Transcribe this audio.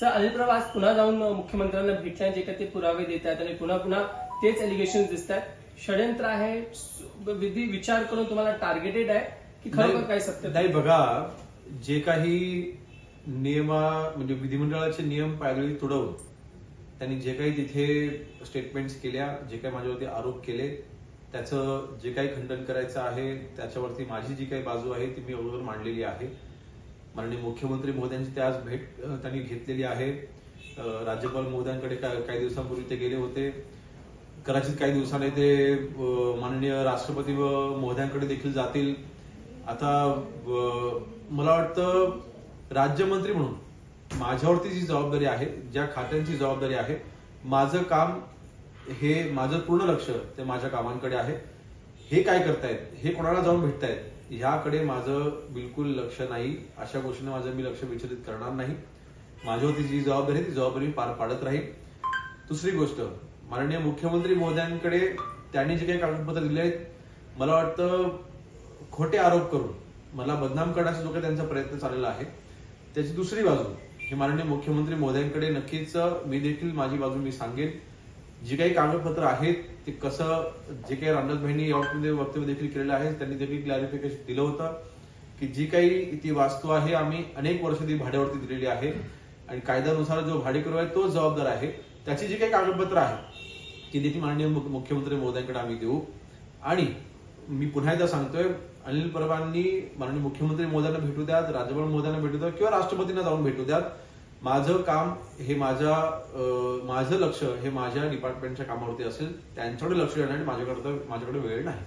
Sir Anil Parab आज पुन्हा जाऊन मुख्यमंत्र्यांना भेटल्या जे काही ते पुरावे देत आहेत आणि पुन्हा पुन्हा तेच एलिगेशन दिसत आहेत षडयंत्र आहे विधी विचार करून तुम्हाला टार्गेटेड आहे की खरोखर नाही- काय सत्य? नाही बघा जे काही नियमा म्हणजे विधिमंडळाचे नियम पायदळी तुडवून त्यांनी जे काही तिथे स्टेटमेंट्स केल्या जे काही माझ्यावरती आरोप केले त्याचं जे काही खंडन करायचं आहे त्याच्यावरती माझी जी काही बाजू आहे ती मी अगोदर मांडलेली आहे. माननीय मुख्यमंत्री महोदयांची ते आज भेट त्यांनी घेतलेली आहे. राज्यपाल महोदयांकडे काही दिवसांपूर्वी ते गेले होते. कदाचित काही दिवसांनी ते माननीय राष्ट्रपती व महोदयांकडे देखील जातील. आता मला वाटतं राज्यमंत्री म्हणून माझ्यावरती जी जबाबदारी आहे ज्या खात्यांची जबाबदारी आहे माझं काम हे माझं पूर्ण लक्ष ते माझ्या कामांकडे आहे. हे काय करतायत? हे कोणाला जाऊन भेटतायत? ह्याकडे माझं बिलकुल लक्ष नाही. अशा गोष्टीने माझं मी लक्ष विचलित करणार नाही. माझ्यावरती जी जबाबदारी आहे ती जबाबदारी मी पार पाडत राहील दुसरी गोष्ट माननीय मुख्यमंत्री महोदयांकडे त्यांनी जे काही कागदपत्र दिले आहेत मला वाटतं खोटे आरोप करून मला बदनाम करण्याचा जो काही त्यांचा प्रयत्न चाललेला आहे त्याची दुसरी बाजू हे माननीय मुख्यमंत्री महोदयांकडे नक्कीच मी देखील माझी बाजू मी सांगेन. जी काही कागदपत्र आहेत ते कसं जे काही रामनाथभाईंनी यामध्ये वक्तव्य देखील केलेलं आहे त्यांनी देखील क्लॅरिफिकेशन दिलं होतं की जी काही ती वास्तू आहे आम्ही अनेक वर्ष ती भाड्यावरती दिलेली आहे. आणि कायद्यानुसार जो भाडेकरू आहे तो जबाबदार आहे. त्याची जी काही कागदपत्र आहेत ती देखील माननीय मुख्यमंत्री महोदयांकडे आम्ही देऊ. आणि मी पुन्हा एकदा सांगतोय अनिल परबांनी माननीय मुख्यमंत्री महोदयांना भेटू द्यात राज्यपाल महोदयांना भेटू द्या किंवा राष्ट्रपतींना जाऊन भेटू द्यात. माझं काम हे माझ्या माझं लक्ष हे माझ्या डिपार्टमेंटच्या कामावरती असेल त्यांच्याकडे लक्ष देणं आणि माझ्याकडे माझ्याकडे वेळ नाही.